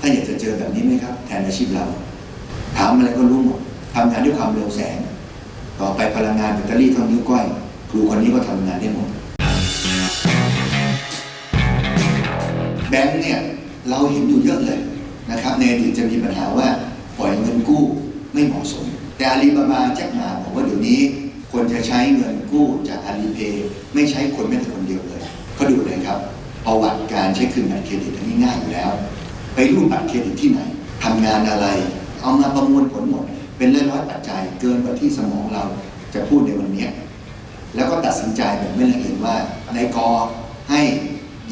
ถ้าอยากจะเจอแบบนี้ไหมครับ แทนอาชีพเรา ถามอะไรก็รู้หมดทำงานด้วยความเร็วแสง ต่อไปพลังงานแบตเตอรี่เท่านิ้วก้อย ครูคนนี้ก็ทำงานได้หมด แบงค์เนี่ยเราเห็นอยู่เยอะเลยนะครับ ในอดีตจะมีปัญหาว่าปล่อยเงินกู้ไม่เหมาะสม แต่อาลีบาบาแจ็คหมาบอกว่าเดี๋ยวนี้คนจะใช้เงินกู้จากอาลีเพย์ไม่ใช้คนแม้แต่คนเดียวเลย ก็ดูเลยครับประวัติการใช้คืนบัตรเครดิตนนี้ง่ายอยู่แล้ว ไปรูดบัตรเครดิตที่ไหนทำงานอะไร เอามาประมวลผลหมด เป็นร้อยร้อยปัจจัยเกินกว่าที่สมองเราจะพูดในวันเนี้ยแล้วก็ตัดสินใจแบบไม่ละเอียดว่าในกอให้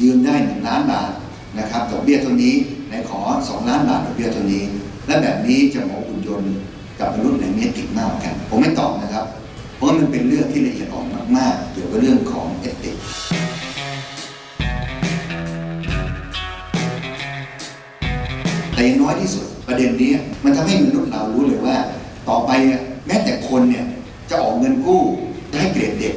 ยืมได้หนึ่งล้านบาทนะครับดอกเบี้ยเท่านี้ในขอสองล้านบาทดอกเบี้ยเท่านี้ และแบบนี้จะหมาะหุ่นยนต์กับมนุษย์ในเนี้ติดมากกัน ผมไม่ตอบนะครับ เพราะมันเป็นเรื่องที่ละเอียดอ่อนมากๆเกี่ยวกับเรื่องของเอ แต่ย่างน้อยที่สุดประเด็นนี้มันทำให้มนุษย์เรารู้เลยว่า ต่อไปแม้แต่คนเนี่ยจะออกเงินกู้จะให้เกรดเด็ก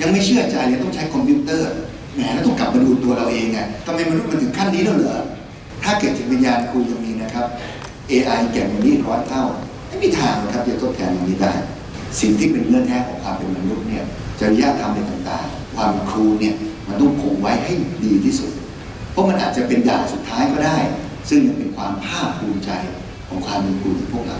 ยังไม่เชื่อใจเลยต้องใช้คอมพิวเตอร์แหมแล้วต้องกลับมาดูตัวเราเองอะทำไมมนุษย์มันถึงขั้นนี้แล้วเหรอถ้าเกิดจิตวิญญาณคุยยังมีนะครับ AI แก่งมันนี่ร้อยเท่าไม่มีทางครับจะทดแทนมันนี้ได้สิ่งที่เป็นเนื้อแท้ของความเป็นมนุษย์เนี่ยจริยธรรมในต่างๆ ความเป็นครูเนี่ยมันต้องคงไว้ให้ดีที่สุด เพราะมันอาจจะเป็นด่านสุดท้ายก็ได้ ซึ่งยังเป็นความภาคภูมิใจของความเป็นครูของพวกเรา